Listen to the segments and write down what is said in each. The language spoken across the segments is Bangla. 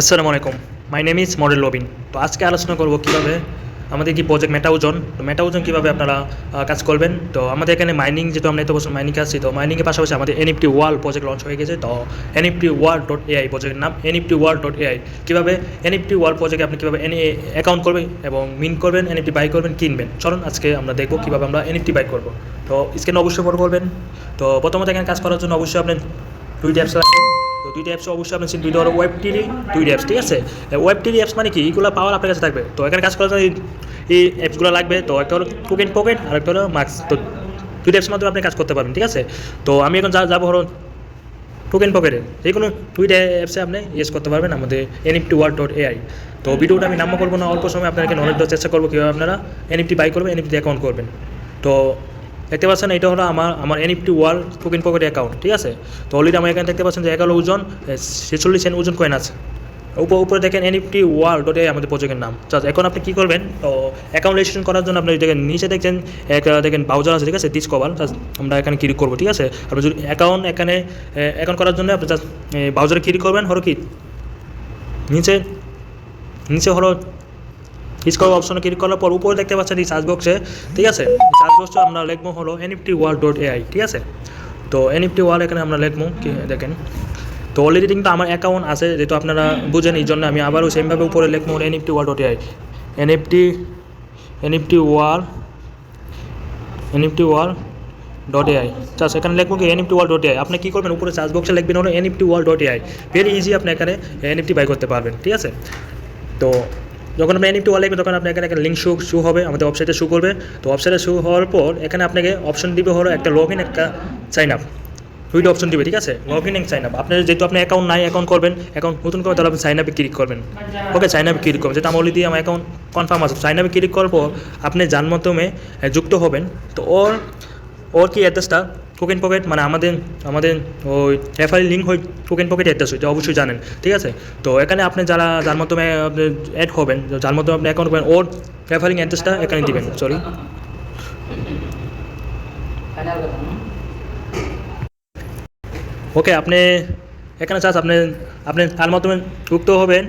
আসসালামু আলাইকুম। My name is model Robin তো আজকে আলোচনা করব কীভাবে আমাদের কি প্রজেক্ট মেটাউজন তো মেটাউজন কীভাবে আপনারা কাজ করবেন? তো আমাদের এখানে মাইনিং যেহেতু আমরা এত বছর মাইনিং আসছি তো মাইনিংয়ের পাশাপাশি আমাদের এনএফটি ওয়াল প্রজেক্ট লঞ্চ হয়ে গেছে। তো এনএফটি ওয়াল ডট এআই প্রজেক্টের নাম এনএফটি ওয়াল ডট এআই কীভাবে এনএফটি ওয়াল প্রজেক্টে আপনি কীভাবে এন অ্যাকাউন্ট করবেন এবং মিন করবেন এনএফটি বাই করবেন, কিনবেন? চলুন আজকে আমরা দেখব কীভাবে আমরা এনএফটি বাই করব। তো স্ক্রিনে অবশ্যই ফলো করবেন। তো প্রথমত এখানে কাজ করার জন্য অবশ্যই আপনি দুইটা অ্যাপস লাগবে। দুইটা অ্যাপস অবশ্যই আপনি চিনতে হলো ওয়েব টিডি দুইটা অ্যাপস ঠিক আছে? ওয়েব টিডি অ্যাপস মানে কি? এগুলো পাওয়ার আপনার কাছে থাকবে। তো এখানে কাজ করার জন্য এই- অ্যাপসগুলো লাগবে। তো একটা হলো টোকেন পকেট আর একটা হলো মার্কস তো দুইটা অ্যাপসের মাধ্যমে আপনি কাজ করতে পারবেন, ঠিক আছে? তো আমি এখন যা, যাব হলো টোকেন পকেটে যে কোনো দুইটা অ্যাপসে আপনি ইউজ করতে পারবেন আমাদের এনএফটি ওয়ার্ড ডট এআই তো ভিডিওটা আমি নাম্য করব না, অল্প সময় আপনাকে নলেজ দেওয়ার চেষ্টা করব কীভাবে আপনারা এনএফটি বাই করবেন এনএফটি অ্যাকাউন্ট করবেন। তো দেখতে পাচ্ছেন, এটা হলো আমার আমার NFT world token pocket account ঠিক আছে? তো অলরেডি আমার এখানে দেখতে পাচ্ছেন যে এগারো ওজন ছেচল্লিশ সেন্ট ওজন কয়েন আছে। উপর, উপরে দেখেন এনএফটি ওয়ার্ল্ড ডট আমাদের প্রজেক্টের নাম। তো এখন আপনি কী করবেন, তো অ্যাকাউন্ট রেজিস্ট্রেশন করার জন্য আপনি দেখেন, নিচে দেখছেন দেখেন ব্রাউজার আছে, ঠিক আছে? ডিসকভার আমরা এখানে ক্লিক করব, ঠিক আছে? আপনি যদি অ্যাকাউন্ট এখানে অ্যাকাউন্ট করার জন্য আপনি জাস্ট ব্রাউজারে ক্লিক করবেন, হলো কি? নিচে নিচে হলো ডিসকভার অপশনে ক্লিক করার পর উপরে দেখতে পাচ্ছেন এই সার্চ বক্সে ঠিক আছে? সার্চ বক্সে আমরা লিখব হলো এনএফটি ওয়ার্ল্ড ডট এআই ঠিক আছে? তো এনএফটি ওয়ার্ল্ড এখানে আমরা লিখব দেখেন? তো অলরেডি কিন্তু আমার অ্যাকাউন্ট আছে, যেহেতু আপনারা বুঝেন, এই জন্য আমি আবারও সেমভাবে উপরে লিখব NFT world dot AI NFT NFT world NFT world dot AI চাষ এখানে লিখব কি এনএফটি ওয়ার্ল্ড ডট এআই আপনি কী করবেন, উপরে চার্জ বক্সে লিখবেন হলো NFT world dot AI very easy আপনি এখানে এনএফটি বাই করতে পারবেন, ঠিক আছে? তো যখন আপনি এনএফটি ওয়াল লিখবেন তখন আপনি এখানে একটা লিঙ্ক শু শু হবে, আমাদের ওয়েবসাইটে শু করবে। তো ওয়েবসাইটে শু হওয়ার পর এখানে আপনাকে অপশন দিবে হলো একটা লগ ইন একটা সাইন আপ দুইটা অপশন দিবে, ঠিক আছে? Log in and sign up আপনার যেহেতু আপনি অ্যাকাউন্ট নাই অ্যাকাউন্ট করবেন অ্যাকাউন্ট নতুন করবেন তাহলে আপনি সাইন আপে ক্লিক করবেন। ওকে সাইন আপে ক্লিক করবেন। যেটা আমার অলরেডি আমার অ্যাকাউন্ট কনফার্ম আছে সাইন আপে ক্লিক করার পর আপনি যার মাধ্যমে যুক্ত হবেন, তো ওর ওর কি অ্যাড্রেসটা টোকেন পকেট মানে আমাদের আমাদের ওই রেফারি লিঙ্ক হয়ে টোকেন পকেট অ্যাড্রেস এটা অবশ্যই জানেন, ঠিক আছে? তো এখানে আপনি যারা, যার মাধ্যমে আপনি অ্যাড হবেন, যার মাধ্যমে আপনি অ্যাকাউন্ট করবেন, ওর রেফারিং অ্যাড্রেসটা এখানে দিবেন সরি ওকে আপনি এখানে চাষ আপনি আপনি তার মাধ্যমে যুক্ত হবেন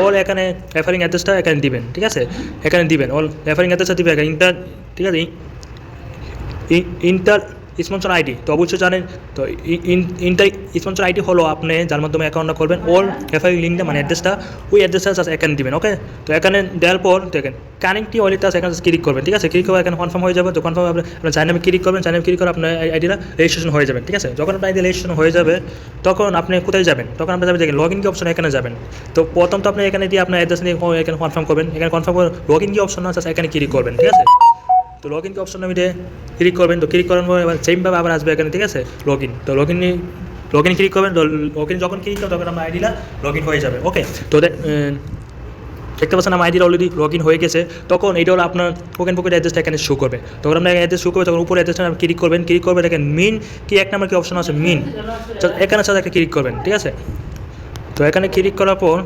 ওর এখানে রেফারিং অ্যাড্রেসটা এখানে দিবেন, ঠিক আছে? এখানে দিবেন, ওর রেফারিং অ্যাড্রেসটা দিবেন ইন্টার ঠিক আছে? Enter sponsor ID. তো অবশ্যই জানেন, তো ই- ইন- ইন্টার স্পন্সর আইডি হলো আপনি যার মাধ্যমে অ্যাকাউন্টটা করবেন, ওর রেফারিং লিঙ্কটা মানে অ্যাড্রেসটা ওই অ্যাড্রেসটা জাস্ট এখানে দিবেন ওকে তো এখানে দেওয়ার পর দেখেন কানেক্টি ওয়ালেটটা এখানে ক্লিক করবেন, ঠিক আছে? ক্লিক করে এখানে কনফার্ম হয়ে যাবে, তো কনফার্ম আপনি আপনার চাইনামে ক্লিক করবেন চাইনামে ক্লিক করে আপনার আইডিটা রেজিস্ট্রেশন হয়ে যাবে, ঠিক আছে? যখন আপনার আইডি রেজিস্ট্রেশন হয়ে যাবে, তখন আপনি কোথায় যাবেন? তখন আপনি যাবেন দেখেন লগ ইন কি অপশন এখানে যাবেন। তো প্রথম তো আপনি এখানে দিয়ে আপনার অ্যাড্রেস নিয়ে এখানে কনফার্ম করবেন, এখানে কনফার্ম করে লগ ইন কি অপশন আছে এখানে ক্লিক করবেন, ঠিক আছে? তো লগ ইন কি অপশন আমি ক্লিক করবেন। তো ক্লিক করার পর এবার সেমভাবে আবার আসবে এখানে, ঠিক আছে? লগ ইন তো log in log in click করবেন লগ ইন যখন ক্লিক করবেন, তখন আমার আইডিটা লগ ইন হয়ে যাবে। ওকে তো দেখতে পাচ্ছেন আমার আইডিটা অলরেডি লগ ইন হয়ে গেছে। তখন এটা হলো আপনার টোকেন পকেট অ্যাড্রেসটা এখানে শো করবে। তখন আপনার অ্যাড্রেস শো করবে, তখন উপরে অ্যাড্রেসটা ক্লিক করবেন। ক্লিক করবেন, দেখেন মিন কি এক নাম্বার কি অপশন আছে? মিন এখানে সাথে একটা ক্লিক করবেন, ঠিক আছে? তো এখানে ক্লিক করার পর,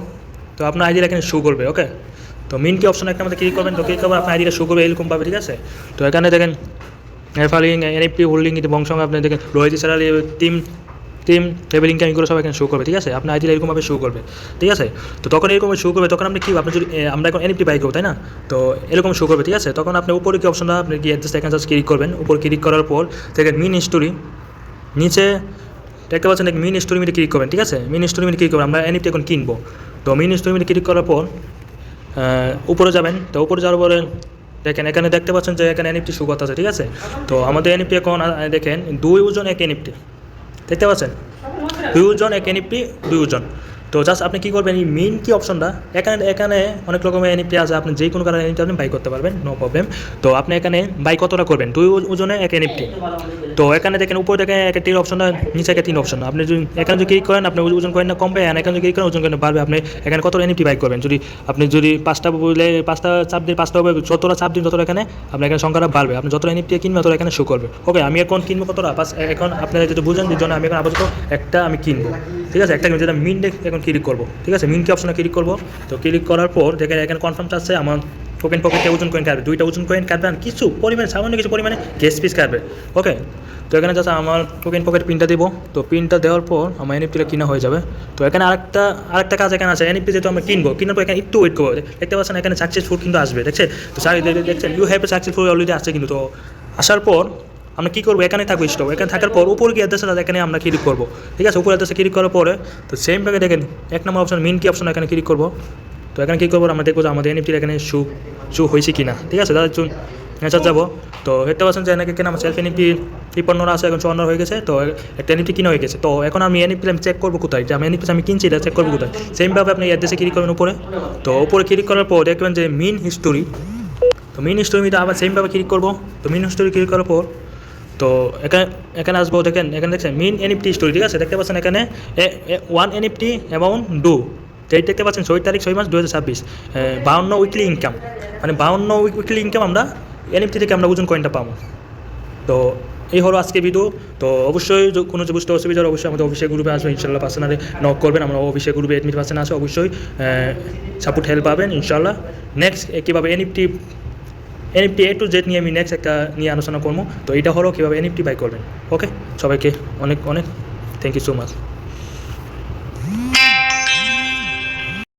তো আপনার আইডিটা এখানে শো করবে ওকে তো মিন কি অপশন একটা আমাদের ক্লিক করবেন, তো ক্লিক করবেন, আপনার আইডিটা শো করবে এরকমভাবে ঠিক আছে? তো এখানে দেখেন এফআলিং এনএফটি হোল্ডিং বংশঙ্গ আপনি দেখেন Rohit salary team team table এগুলো সব এখানে শো করবে, ঠিক আছে? আপনার আইডিটা এরকমভাবে শো করবে, ঠিক আছে? তো তখন এরকম শো করবে, তখন আপনি কি, আপনি যদি আমরা এখন এনএফটি বাই করব, তাই না? তো এরকম শো করবে, ঠিক আছে? তখন আপনি উপরে কি অপশনটা আপনি কি অ্যাড্রেস এখানে ক্লিক করবেন, উপর ক্লিক করার পর দেখেন মিন স্টোরি নিচে দেখতে পাচ্ছেন মিন স্টোরি মিটে ক্লিক করবেন, ঠিক আছে? মিন স্টোরি মিটে ক্লিক করবেন, আমরা এনএফটি এখন কিনবো, তো মিন স্টোরি মিটে ক্লিক করার পর উপরে যাবেন। তো উপরে যাওয়ার পরে দেখেন, এখানে দেখতে পাচ্ছেন যে এখানে এনএফটি শু আছে, ঠিক আছে? তো আমাদের এনএফটি এখন দেখেন, দুই ওজন এক এনএফটি দেখতে পাচ্ছেন? দুই ওজন এক এনএফটি দুই ওজন। তো জাস্ট আপনি কী করবেন, এই মেইন কি অপশনটা এখানে এখানে অনেক রকমের এনএফটি আছে, আপনি যে কোনো কারণে এনএফটি আপনি বাই করতে পারবেন নো প্রবলেম তো আপনি এখানে বাই কতটা করবেন? দুই ওজনে এক এনএফটি তো এখানে দেখেন, উপরে দেখেন একটা তিন অপশন নিচে একটা তিন অপশন আপনি যদি এখানে যদি ক্লিক করেন, আপনি ওজন করেন না, কমবে, আর এখানে যদি ক্লিক করেন, ওজন করেন বাড়বে। আপনি এখানে কত এনএফটি বাই করবেন? যদি আপনি যদি পাঁচটা বলে, পাঁচটা চাপ দিন পাঁচটা হবে, যতটা চাপ দিন ততটা এখানে আপনার এখানে সংখ্যাটা বাড়বে। আপনি যতটা এনএফটি কিনবেন, ততটা এখানে শো করবে। ওকে আমি এখন কিনবো কতটা? পাঁচ এখন আপনারা যদি বুঝেন যে আমি এখন আপাতত একটা আমি কিনবো। ঠিক আছে? একটা কিনবো, যেটা মিন এখন ক্লিক করব। ঠিক আছে? মিন কি অপশনে ক্লিক করব। তো ক্লিক করার পর দেখেন, এখানে কনফার্ম চাচ্ছে, আমার টোকেন পকেটে ওজন কয়েন কাটবে, দুইটা ওজন কয়েন কাটবে আর কিছু পরিমাণে, সামান্য কিছু পরিমাণে গ্যাস পিস কাটবে ওকে তো এখানে যাচ্ছে আমার টোকেন পকেট পিনটা দেবো, তো পিনটা দেওয়ার পর আমার এনএফটিটা কিনা হয়ে যাবে। তো এখানে আরেকটা আরেকটা কাজ এখানে আছে এনএফটি যেহেতু আমরা কিনবো, কিনার পর এখানে একটু ওয়েট করব, দেখতে পাচ্ছেন এখানে সাকসেসফুল কিন্তু আসবে দেখছে তো দেখছেন ইউ হ্যাভ সাকসেসফুল অলরেডি আছে কিন্তু, তো আসার পর আমরা কী করব? এখানে থাকব স্টপ এখানে থাকার পর উপর গিয়ে অ্যাড্রেসে এখানে আমরা ক্লিক করব, ঠিক আছে? উপর অ্যাড্রেসে ক্লিক করার পরে, তো সেম ভাবে দেখেন, এক নম্বর অপশন মেন কি অপশন এখানে ক্লিক করব। তো এখানে কী করব? আমরা দেখব যে আমাদের এনএফটির এখানে শু শু হয়েছে কি না ঠিক আছে? তাহলে চুন নেচার যাব। তো দেখতে পাচ্ছেন যে এনাকে কেন আমার সেলফ এনএফটি তিপ্পান্নরা আছে, এখন চুয়ান্ন হয়ে গেছে। তো একটা এনএফটি কিনা হয়ে গেছে। তো এখন আমি এনএফটি আমি চেক করব কোথায়? যে আমি এনএফটি আমি কিনছি, এটা চেক করব কোথায়? সেমভাবে আপনি অ্যাড্রেসে ক্লিক করবেন উপরে। তো উপরে ক্লিক করার পর দেখবেন যে মিন হিস্টোরি তো মিন হিস্টোরিটা আবার সেমভাবে ক্লিক করব। তো মিন হিস্টোরি ক্লিক করার পর, তো এখানে এখানে আসব, দেখেন, এখানে দেখছেন মিন এনএফটি স্টোরি ঠিক আছে? দেখতে পাচ্ছেন এখানে ওয়ান এনএফটি অ্যামাউন্ট ডু যেই দেখতে পাচ্ছেন, ছয় তারিখ, ছয় মাস দু হাজার ছাব্বিশ বাউন্ন উইকলি ইনকাম মানে বাউন্ন উইকলি ইনকাম আমরা এনএফটি থেকে আমরা ওজন কয়েনটা পাবো। তো এই হলো আজকে ভিডিও তো অবশ্যই কোনো বুঝতে অসুবিধা হলে অবশ্যই আমাদের অফিসের গ্রুপে আসবেন। ইনশাল্লাহ পার্সোনালি নক করবেন। আমরা অফিসের গ্রুপে এডমিট পার্সেন আছে, অবশ্যই সাপোর্ট হেল্প পাবেন, ইনশাল্লাহ। নেক্সট কীভাবে NFT NFT A to Z নিয়ে আমি নেক্সট একটা নিয়ে আলোচনা করব। তো এটা হলো কীভাবে এনএফটি বাই করবেন। ওকে সবাইকে অনেক অনেক থ্যাংক ইউ সো মাচ